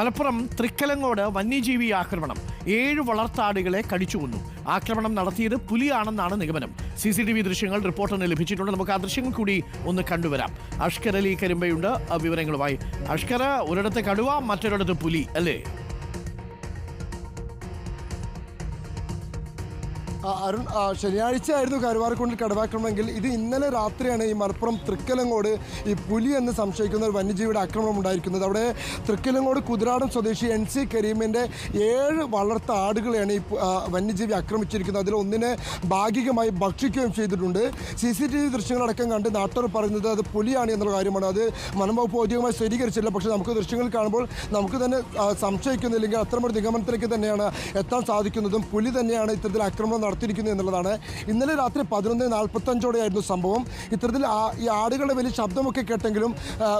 മലപ്പുറം തൃക്കലങ്ങോട് വന്യജീവി ആക്രമണം. ഏഴ് വളർത്താടുകളെ കടിച്ചു കൊന്നു. ആക്രമണം നടത്തിയത് പുലിയാണെന്നാണ് നിഗമനം. സി സി ടി വി ദൃശ്യങ്ങൾ റിപ്പോർട്ടറിന് ലഭിച്ചിട്ടുണ്ട്. നമുക്ക് ആ ദൃശ്യങ്ങൾ കൂടി ഒന്ന് കണ്ടുവരാം. അഷ്കർ അലി കരിമ്പയുണ്ട്. വിവരങ്ങളുമായി അഷ്കർ ഒരിടത്ത് കടുവ മറ്റൊരിടത്ത് പുലി അല്ലേ? അരുൺ ശനിയാഴ്ച ആയിരുന്നു കരുവാരക്കുണ്ടിൽ കടവാക്രമണമെങ്കിൽ. ഇത് ഇന്നലെ രാത്രിയാണ് ഈ മലപ്പുറം തൃക്കലങ്ങോട് ഈ പുലി എന്ന് സംശയിക്കുന്ന ഒരു വന്യജീവിയുടെ ആക്രമണം ഉണ്ടായിരിക്കുന്നത്. അവിടെ തൃക്കലങ്ങോട് കുതിരാടം സ്വദേശി എൻ സി കരീമിന്റെ ഏഴ് വളർത്ത ആടുകളെയാണ് ഈ വന്യജീവി ആക്രമിച്ചിരിക്കുന്നത്. അതിൽ ഒന്നിനെ ഭാഗികമായി ഭക്ഷിക്കുകയും ചെയ്തിട്ടുണ്ട്. സി സി ടി വി ദൃശ്യങ്ങളടക്കം കണ്ട് നാട്ടുകാർ പറയുന്നത് അത് പുലിയാണ് എന്നുള്ള കാര്യമാണ്. അത് വനംവകുപ്പ് ഔദ്യോഗികമായി സ്ഥിരീകരിച്ചില്ല പക്ഷേ നമുക്ക് ദൃശ്യങ്ങൾ കാണുമ്പോൾ നമുക്ക് തന്നെ സംശയിക്കുന്നില്ലെങ്കിൽ അത്തരമൊരു നിഗമനത്തിലേക്ക് തന്നെയാണ് എത്താൻ സാധിക്കുന്നതും പുലി തന്നെയാണ് ഇത്തരത്തിൽ ആക്രമണം നടത്തിയിരിക്കുന്നത് എന്നുള്ളതാണ്. ഇന്നലെ രാത്രി പതിനൊന്ന് നാൽപ്പത്തഞ്ചോടെയായിരുന്നു സംഭവം. ഇത്തരത്തിൽ ഈ ആടുകളുടെ വലിയ ശബ്ദമൊക്കെ കേട്ടെങ്കിലും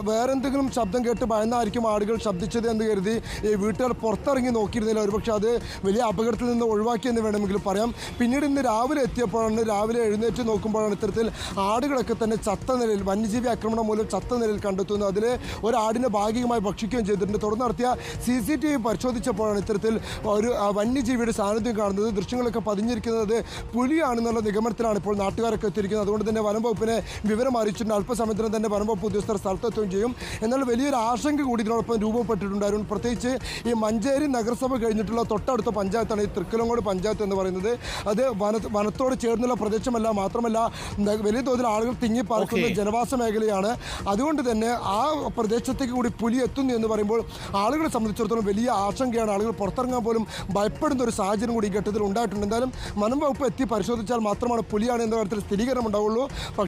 വേറെന്തെങ്കിലും ശബ്ദം കേട്ട് ഭയന്നായിരിക്കും ആടുകൾ ശബ്ദിച്ചത് എന്ന് കരുതി ഈ വീട്ടുകാർ പുറത്തിറങ്ങി നോക്കിയിരുന്നില്ല. ഒരുപക്ഷെ അത് വലിയ അപകടത്തിൽ നിന്ന് ഒഴിവാക്കിയെന്ന് വേണമെങ്കിൽ പറയാം. പിന്നീട് ഇന്ന് രാവിലെ എത്തിയപ്പോഴാണ് രാവിലെ എഴുന്നേറ്റ് നോക്കുമ്പോഴാണ് ഇത്തരത്തിൽ ആടുകളൊക്കെ തന്നെ ചത്ത നിലയിൽ വന്യജീവി ആക്രമണം മൂലം ചത്ത നിലയിൽ കണ്ടെത്തുന്നു അതിൽ ഒരാടിനെ ഭാഗികമായി ഭക്ഷിക്കുകയും ചെയ്തിട്ടുണ്ട്. തുടർന്ന് നടത്തിയ സി സി ടി വി പരിശോധിച്ചപ്പോഴാണ് ഇത്തരത്തിൽ ഒരു വന്യജീവിയുടെ സാന്നിധ്യം കാണുന്നത്. ദൃശ്യങ്ങളൊക്കെ പതിഞ്ഞിരിക്കുന്നത് പുലിയാണെന്നുള്ള നിഗമനത്തിലാണ് ഇപ്പോൾ നാട്ടുകാരൊക്കെ എത്തിയിരിക്കുന്നത്. അതുകൊണ്ട് തന്നെ വനം വകുപ്പിനെ വിവരം അറിയിച്ചിട്ടുണ്ട്. അല്പസമയത്തിന് തന്നെ വനം വകുപ്പ് ഉദ്യോഗസ്ഥർ സ്ഥലത്തെത്തുകയും ചെയ്യും. എന്നാൽ വലിയൊരു ആശങ്ക കൂടി ഇതിനോടൊപ്പം രൂപപ്പെട്ടിട്ടുണ്ടായിരുന്നു പ്രത്യേകിച്ച് ഈ മഞ്ചേരി നഗരസഭ കഴിഞ്ഞിട്ടുള്ള തൊട്ടടുത്ത പഞ്ചായത്താണ് ഈ തൃക്കലങ്ങോട് പഞ്ചായത്ത് എന്ന് പറയുന്നത്. അത് വന വനത്തോട് ചേർന്നുള്ള പ്രദേശമല്ല മാത്രമല്ല വലിയ തോതിൽ ആളുകൾ തിങ്ങി പാർക്കുന്ന. ജനവാസ മേഖലയാണ്. അതുകൊണ്ട് തന്നെ ആ പ്രദേശത്തേക്ക് കൂടി പുലി എത്തുന്നു എന്ന് പറയുമ്പോൾ ആളുകളെ സംബന്ധിച്ചിടത്തോളം വലിയ ആശങ്കയാണ്. ആളുകൾ പുറത്തിറങ്ങാൻ പോലും ഭയപ്പെടുന്ന ഒരു സാഹചര്യം കൂടി ഈ ഘട്ടത്തിൽ ഉണ്ടായിട്ടുണ്ട്. എന്തായാലും വനം വകുപ്പ് എത്തി പരിശോധിച്ചാൽ മാത്രമാണ് പുലിയാണ് എന്ന കാര്യത്തിൽ സ്ഥിരീകരണം ഉണ്ടാവുള്ളൂ